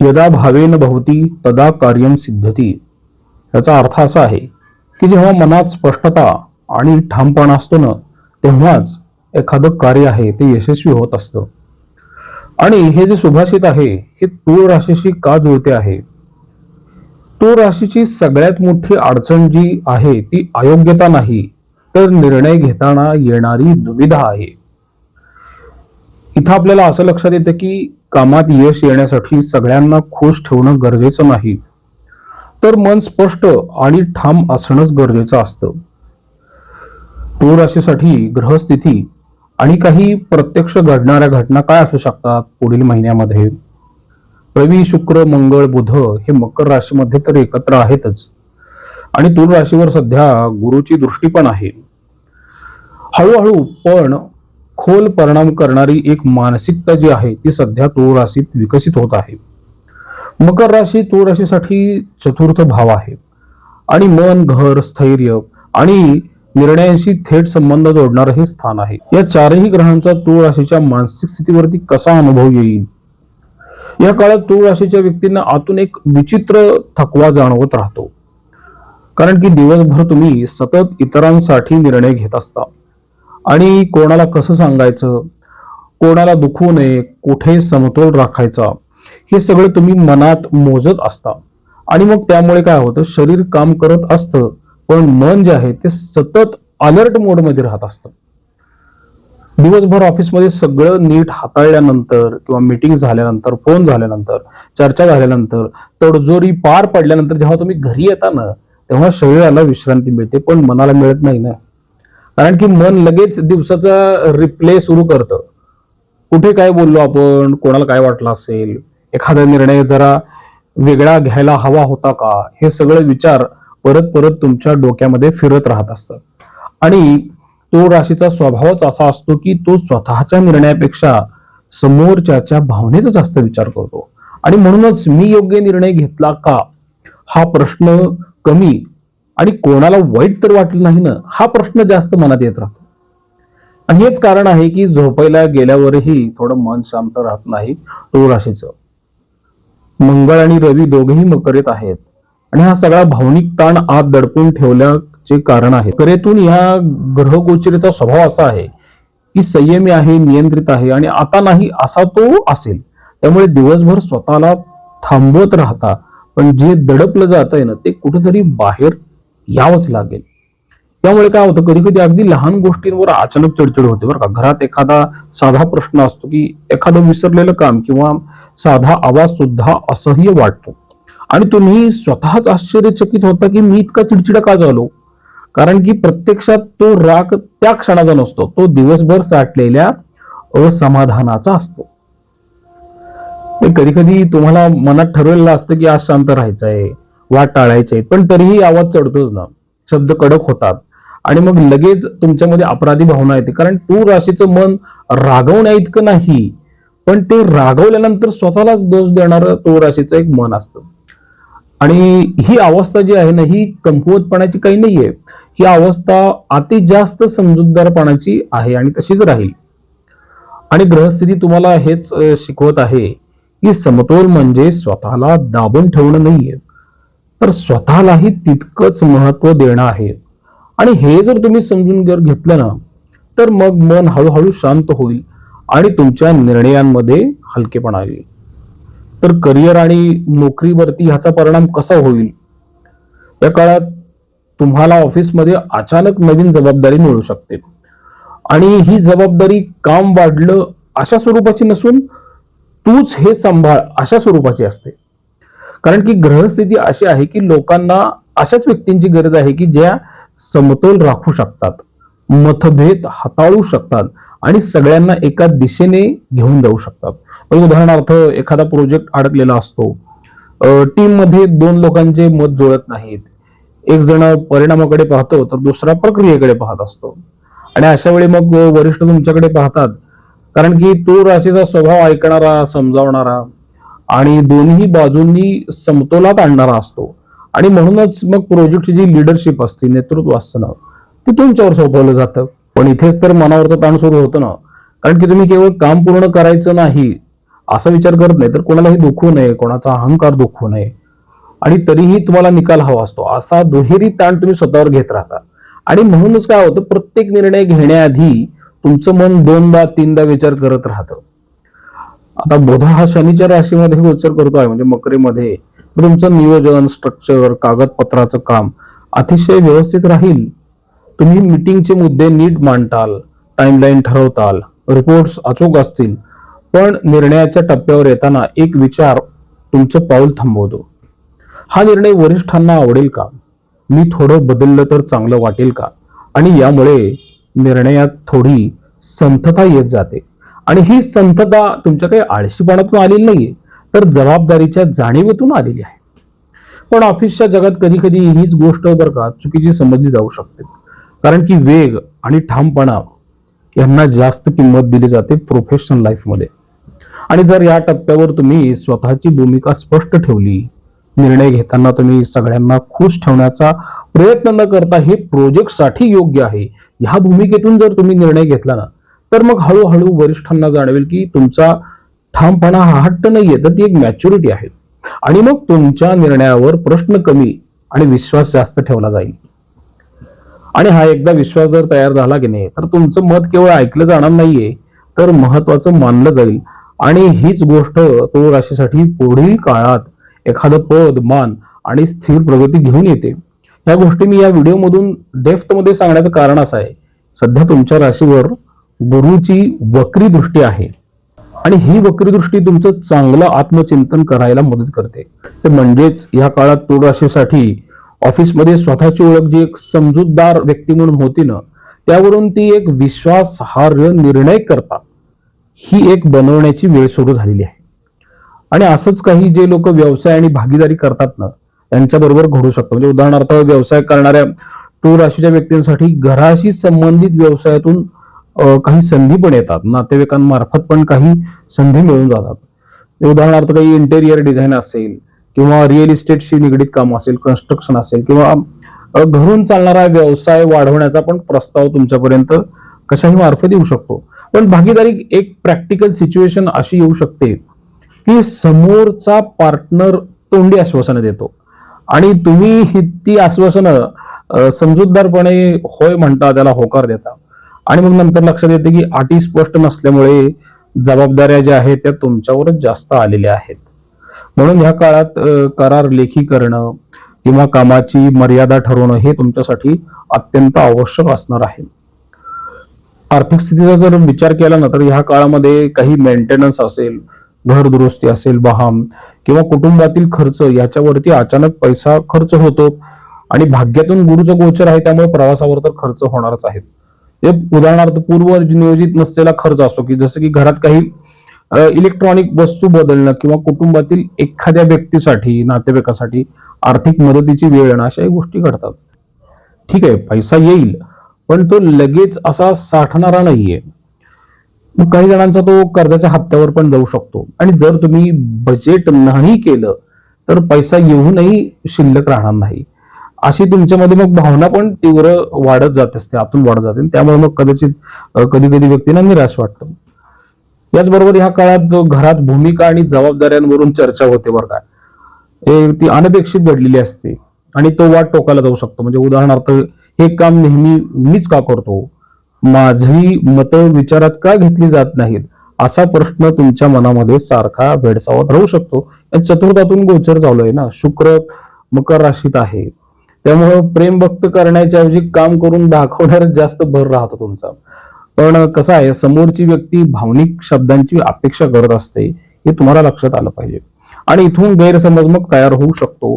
यदा भावेन भवती तदा कार्यम सिद्धती. याचा अर्थ असा आहे की जेव्हा मनात स्पष्टता आणि ठामपणा असतो ना तेव्हाच एखादं कार्य आहे ते यशस्वी होत असतं. आणि हे जे सुभाषित आहे हे तूळ राशीशी का जुळते आहे? तूळ राशीची सगळ्यात मोठी अडचण जी आहे ती अयोग्यता नाही तर निर्णय घेताना येणारी दुविधा आहे. इथं आपल्याला असं लक्षात येतं की कामात यश येण्यासाठी सगळ्यांना खुश ठेवणं गरजेचं नाही. तर मन स्पष्ट आणि ठाम असणंच गरजेचं असतं. तूळ राशीसाठी ग्रहस्थिती आणि काही प्रत्यक्ष घडणाऱ्या घटना काय असू शकतात पुढील महिन्यामध्ये? रवी शुक्र मंगळ बुध हे मकर राशीमध्ये तर एकत्र आहेतच. आणि तूळ राशीवर सध्या गुरुची दृष्टी पण आहे. हळूहळू पण खोल परिणाम करणारी एक मानसिकता जी आहे ती सध्या तूळ राशीत विकसित होत आहे. मकर राशी तूळ राशीसाठी चतुर्थ भाव आहे. आणि मन घर स्थैर्य आणि निर्णयांशी थेट संबंध जोडणारं हे स्थान आहे. या चारही ग्रहांचा तूळ राशीच्या मानसिक स्थितीवरती कसा अनुभव येईल? या काळात तूळ राशीच्या व्यक्तींना आतून एक विचित्र थकवा जाणवत राहतो. कारण की दिवसभर तुम्ही सतत इतरांसाठी निर्णय घेत असता. आणि कोणाला कसं सांगायचं? कोणाला दुखू नये कुठे समतोल राखायचा? हे सगळं तुम्ही मनात मोजत असता. आणि मग त्यामुळे काय होतं? शरीर काम करत असतं पण मन जे आहे ते सतत अलर्ट मोडमध्ये राहत असतं. दिवसभर ऑफिसमध्ये सगळं नीट हाताळल्यानंतर किंवा मीटिंग झाल्यानंतर फोन झाल्यानंतर चर्चा झाल्यानंतर तडजोरी पार पडल्यानंतर जेव्हा तुम्ही घरी येता ना तेव्हा शरीराला विश्रांती मिळते पण मनाला मिळत नाही ना. कारण की मन लगेच दिवसाचा रिप्ले सुरू करतं. कुठे काय बोललो आपण कोणाला काय वाटलं असेल एखादा निर्णय जरा वेगळा घ्यायला हवा होता का हे सगळे विचार परत परत तुमच्या डोक्यामध्ये फिरत राहत असतात. आणि तो राशीचा स्वभावच असा असतो की तो स्वतःच्या निर्णयापेक्षा समोरच्याच्या भावनेचा जास्त विचार करतो. आणि म्हणूनच मी योग्य निर्णय घेतला का हा प्रश्न कमी आणि कोणाला वाईट तर वाटलं नाही ना हा प्रश्न जास्त मनात येत राहतो. आणि हेच कारण आहे की झोपायला गेल्यावरही थोडं मन शांत राहत नाही तो राशीचं मंगळ आणि रवी दोघेही मकरेत आहेत. आणि हा सगळा भावनिक ताण आत दडपून ठेवल्याचे कारण आहे. करेतून ह्या ग्रहगोचरीचा स्वभाव असा आहे की संयमी आहे नियंत्रित आहे आणि आता नाही असा तो असेल. त्यामुळे दिवसभर स्वतःला थांबवत राहता पण जे दडपलं जात आहे ना ते कुठेतरी बाहेर यावंच लागेल. त्यामुळे काय होतं कधी कधी अगदी लहान गोष्टींवर अचानक चिडचिड होते बरं का. घरात एखादा साधा प्रश्न असतो की एखादं विसरलेलं काम किंवा साधा आवाज सुद्धा असह्य वाटतो. आणि तुम्ही स्वतःच आश्चर्यचकित होता की मी इतका चिडचिडा का झालो? कारण की प्रत्यक्षात तो राग त्या क्षणाचा नसतो. तो दिवसभर साठलेल्या असमाधानाचा असतो. कधी कधी तुम्हाला मनात ठरवलेलं असतं की आज शांत राहायचं आहे वाट टाळायचे पण तरीही आवाज चढतोच ना. शब्द कडक होतात. आणि मग लगेच तुमच्यामध्ये अपराधी भावना येते. कारण तू राशीचं मन रागवण्या इतकं नाही पण ते रागवल्यानंतर स्वतःलाच दोष देणारं तो राशीचं एक मन असतं. आणि ही अवस्था जी आहे ना ही कमकुवतपणाची काही नाहीये. ही अवस्था अति जास्त समजूतदारपणाची आहे आणि तशीच राहील. आणि ग्रहस्थिती तुम्हाला हेच शिकवत आहे की समतोल म्हणजे स्वतःला दाबून ठेवणं नाहीये. तर स्वतःलाही तितकंच महत्त्व देणं आहे. आणि हे जर तुम्ही समजून जर घेतलं ना तर मग मन हळूहळू शांत होईल आणि तुमच्या निर्णयांमध्ये हलकेपणा येईल. तर करिअर आणि नोकरीवरती ह्याचा परिणाम कसा होईल? या काळात तुम्हाला ऑफिसमध्ये अचानक नवीन जबाबदारी मिळू शकते. आणि ही जबाबदारी काम वाढलं अशा स्वरूपाची नसून तूच हे सांभाळ अशा स्वरूपाची असते. कारण की ग्रहस्थिती अशी आहे की लोकांना अशाच व्यक्तींची गरज आहे की ज्या समतोल राखू शकतात मतभेद हाताळू शकतात आणि सगळ्यांना एका दिशेने घेऊन जाऊ शकतात. उदाहरणार्थ एखादा प्रोजेक्ट अडकलेला असतो. टीममध्ये दोन लोकांचे मत जुळत नाहीत. एक जण परिणामाकडे पाहतो तर दुसरा प्रक्रियेकडे पाहत असतो. आणि अशा वेळी मग वरिष्ठ तुमच्याकडे पाहतात. कारण की तो राशीचा स्वभाव ऐकणारा समजावणारा आणि दोन्ही बाजूंनी समतोलात आणणारा असतो. आणि म्हणूनच मग प्रोजेक्टची जी लिडरशिप असते नेतृत्व असतं ना ते तुमच्यावर सोपवलं जातं. पण इथेच तर मनावरचं ताण सुरू होतं ना. कारण की तुम्ही केवळ काम पूर्ण करायचं नाही असा विचार करत नाही तर कोणालाही दुखू नये कोणाचा अहंकार दुखू नये. आणि तरीही तुम्हाला निकाल हवा असतो. असा दुहेरी ताण तुम्ही स्वतःवर घेत राहता. आणि म्हणूनच काय होतं प्रत्येक निर्णय घेण्याआधी तुमचं मन दोनदा तीनदा विचार करत राहतं. आता बुध हा शनीच्या राशीमध्ये गोचर करतो आहे म्हणजे मकरेमध्ये. तुमचं नियोजन स्ट्रक्चर कागदपत्राचं काम अतिशय व्यवस्थित राहील. तुम्ही मीटिंगचे मुद्दे नीट मांडताल टाइमलाईन ठरवताल रिपोर्ट्स अचूक असतील पण निर्णयाच्या टप्प्यावर येताना एक विचार तुमचं पाऊल थांबवतो. हा निर्णय वरिष्ठांना आवडेल का? मी थोडं बदललं तर चांगलं वाटेल का? आणि यामुळे निर्णयात थोडी संथता येत जाते. आणि ही संथता तुमच्या काही आळशीपणातून आलेली नाहीये तर जबाबदारीच्या जाणीवेतून आलेली आहे. पण ऑफिसच्या जगात कधी कधी हीच गोष्ट बरं का चुकीची समजली जाऊ शकते. कारण की वेग आणि ठामपणा यांना जास्त किंमत दिली जाते प्रोफेशनल लाईफमध्ये आणि जर या टप्प्यावर तुम्ही स्वतःची भूमिका स्पष्ट ठेवली निर्णय घेताना तुम्ही सगळ्यांना खुश ठेवण्याचा प्रयत्न न करता हे प्रोजेक्टसाठी योग्य आहे ह्या भूमिकेतून जर तुम्ही निर्णय घेतला ना तर मग हळूहळू वरिष्ठांना जाणवेल की तुमचा ठामपणा हा हट्ट नाहीये तर ती एक मॅच्युरिटी आहे. आणि मग तुमच्या निर्णयावर प्रश्न कमी आणि विश्वास जास्त ठेवला जाईल. आणि हा एकदा विश्वास जर तयार झाला की नाही तर तुमचं मत केवळ ऐकलं जाणार नाहीये तर महत्वाचं मानलं जाईल. आणि हीच गोष्ट तो राशीसाठी पुढील काळात एखादं पद मान आणि स्थिर प्रगती घेऊन येते. या गोष्टी मी या व्हिडिओमधून डेफ्थमध्ये सांगण्याचं कारण असं आहे. सध्या तुमच्या राशीवर गुरुची वक्री दृष्टी आहे. आणि ही वक्री दृष्टी तुमचं चांगलं आत्मचिंतन करायला मदत करते. तर म्हणजेच या काळात तुळ राशीसाठी ऑफिसमध्ये स्वतःची ओळख जी एक समजूतदार व्यक्ती म्हणून होती ना त्यावरून ती एक विश्वासार्ह निर्णय करता ही एक बनवण्याची वेळ सुरू झालेली आहे. आणि असंच काही जे लोक व्यवसाय आणि भागीदारी करतात ना त्यांच्याबरोबर घडू शकतं. म्हणजे उदाहरणार्थ व्यवसाय करणाऱ्या टू राशीच्या व्यक्तींसाठी घराशी संबंधित व्यवसायातून काही संधी पण येतात. नातेवाईकांमार्फत पण काही संधी मिळून जातात. उदाहरणार्थ काही इंटेरियर डिझाईन असेल किंवा रिअल इस्टेटशी निगडीत काम असेल कन्स्ट्रक्शन असेल किंवा घरून चालणारा व्यवसाय वाढवण्याचा पण प्रस्ताव तुमच्यापर्यंत कशाही मार्फत येऊ शकतो. पण भागीदारी एक प्रॅक्टिकल सिच्युएशन अशी येऊ शकते की समोरचा पार्टनर तोंडी आश्वासनं देतो. आणि तुम्ही ही- ती आश्वासनं समजूतदारपणे होय म्हणता त्याला होकार देता. आणि मग नंतर लक्षात येते की अटी स्पष्ट नसल्यामुळे जबाबदाऱ्या ज्या आहेत त्या तुमच्यावरच जास्त आलेल्या आहेत. म्हणून ह्या काळात करार लेखी करणं किंवा कामाची मर्यादा ठरवणं हे तुमच्यासाठी अत्यंत आवश्यक असणार आहे. आर्थिक स्थितीचा जर विचार केला ना तर ह्या काळामध्ये काही मेंटेनन्स असेल घर दुरुस्ती असेल बहाम किंवा कुटुंबातील खर्च याच्यावरती अचानक पैसा खर्च होतो आणि भाग्यातून गुरुचं गोचर आहे त्यामुळे प्रवासावर तर खर्च होणारच आहे ते उदाहरणार्थ पूर्व नियोजित नसलेला खर्च असतो की जसं की घरात काही इलेक्ट्रॉनिक वस्तू बदलणं किंवा कुटुंबातील एखाद्या व्यक्तीसाठी नातेवाईकासाठी आर्थिक मदतीची वेळ येणं अशाही गोष्टी घडतात. ठीक आहे पैसा येईल पण तो लगेच असा साठणारा नाहीये. मग काही जणांचा तो कर्जाच्या हप्त्यावर पण जाऊ शकतो. आणि जर तुम्ही बजेट नाही केलं तर पैसा येऊनही शिल्लक राहणार नाही. अशी तुमच्यामध्ये मग भावना पण तीव्र वाढत जात असते आतून वाढत जाते. त्यामुळे मग कदाचित कधी कधी व्यक्तींना निराश वाटतो. याचबरोबर ह्या काळात घरात भूमिका आणि जबाबदाऱ्यांवरून चर्चा होते बरं काय ती अनपेक्षित घडलेली असते. आणि तो वाट टोकाला जाऊ शकतो. म्हणजे उदाहरणार्थ हे काम नेहमी मीच का करतो? माझी मतं विचारात का घेतली जात नाहीत? असा प्रश्न तुमच्या मनामध्ये सारखा भेडसावत राहू शकतो. या चतुर्थातून गोचर चालू आहे ना. शुक्र मकर राशीत आहे. त्यामुळं प्रेम व्यक्त करण्याच्या ऐवजी काम करून दाखवण्यात जास्त भर राहतो तुमचा. पण कसं आहे समोरची व्यक्ती भावनिक शब्दांची अपेक्षा करत असते हे तुम्हाला लक्षात आलं पाहिजे. आणि इथून गैरसमज मग तयार होऊ शकतो.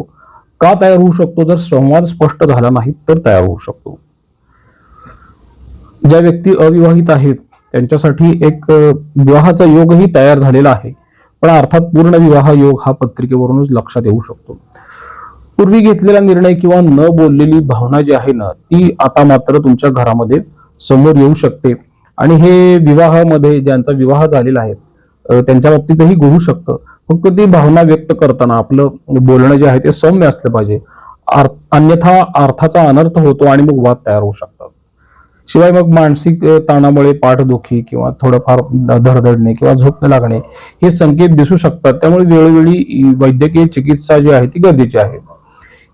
का तयार होऊ शकतो? जर संवाद स्पष्ट झाला नाही तर तयार होऊ शकतो. ज्या व्यक्ती अविवाहित आहेत त्यांच्यासाठी एक विवाहाचा योगही तयार झालेला आहे. पण अर्थात पूर्ण विवाह योग हा पत्रिकेवरूनच लक्षात येऊ शकतो. पूर्वी घेतलेला निर्णय किंवा न बोललेली भावना जी आहे ना ती आता मात्र तुमच्या घरामध्ये समोर येऊ शकते. आणि हे विवाहामध्ये ज्यांचा विवाह झालेला आहे त्यांच्या बाबतीतही घडू शकतं. फक्त ती भावना व्यक्त करताना आपलं बोलणं जे आहे ते सौम्य असलं पाहिजे. अन्यथा अर्थाचा अनर्थ होतो आणि मग वाद तयार होऊ शकतात. शिवाय मग मानसिक ताणामुळे पाठदुखी किंवा थोडंफार धडधडणे किंवा झोप न लागणे हे संकेत दिसू शकतात. त्यामुळे वेळोवेळी वैद्यकीय चिकित्सा जी आहे ती गरजेची आहे.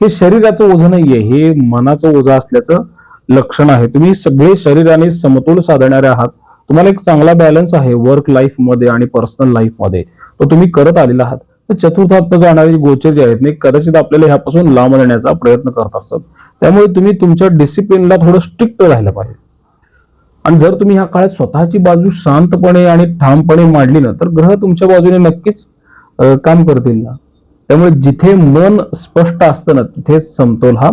हे शरीराचं ओझं नाहीये. हे मनाचं ओझं असल्याचं लक्षण आहे. तुम्ही सगळे शरीराने समतोल साधणारे आहात. तुम्हाला एक चांगला बॅलन्स आहे वर्क लाईफमध्ये आणि पर्सनल लाईफमध्ये. तो तुम्ही करत आलेला आहात. तर चतुर्थात्म गोचर जे आहेत कदाचित आपल्याला ह्यापासून लांब राहण्याचा प्रयत्न करत असतात. त्यामुळे तुम्ही तुमच्या डिसिप्लिनला थोडं स्ट्रिक्ट राहिलं पाहिजे. आणि जर तुम्ही ह्या काळात स्वतःची बाजू शांतपणे आणि ठामपणे मांडली ना तर ग्रह तुमच्या बाजूने नक्कीच काम करतील ना. त्यामुळे जिथे मन स्पष्ट असतं ना तिथेच समतोल हा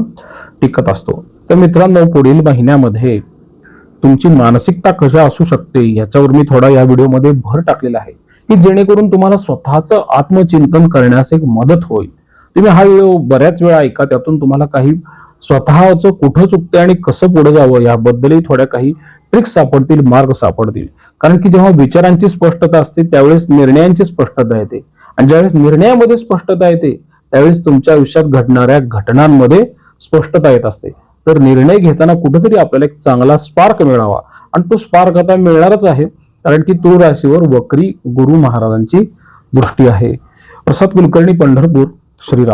टिकत असतो. तर मित्रांनो पुढील महिन्यामध्ये तुमची मानसिकता कशा असू शकते याच्यावर मी थोडा या व्हिडिओमध्ये भर टाकलेला आहे की जेणेकरून तुम्हाला स्वतःचं आत्मचिंतन करण्यास एक मदत होईल. तुम्ही हा व्हिडिओ बऱ्याच वेळा ऐका त्यातून तुम्हाला काही स्वतःचं कुठं चुकतंय आणि कसं पुढे जावं याबद्दलही थोड्या काही ट्रिक्स सापडतील मार्ग सापडतील. कारण की जेव्हा विचारांची स्पष्टता असते त्यावेळेस निर्णयांची स्पष्टता येते. आणि ज्यावेळेस निर्णयामध्ये स्पष्टता येते त्यावेळेस तुमच्या आयुष्यात घडणाऱ्या घटनांमध्ये स्पष्टता येत असते. तर निर्णय घेताना कुठेतरी आपल्याला एक चांगला स्पार्क मिळावा. आणि तो स्पार्क आता मिळणारच आहे कारण की तुळ राशीवर वक्री गुरु महाराजांची दृष्टी आहे. प्रसाद कुलकर्णी पंढरपूर श्रीराम.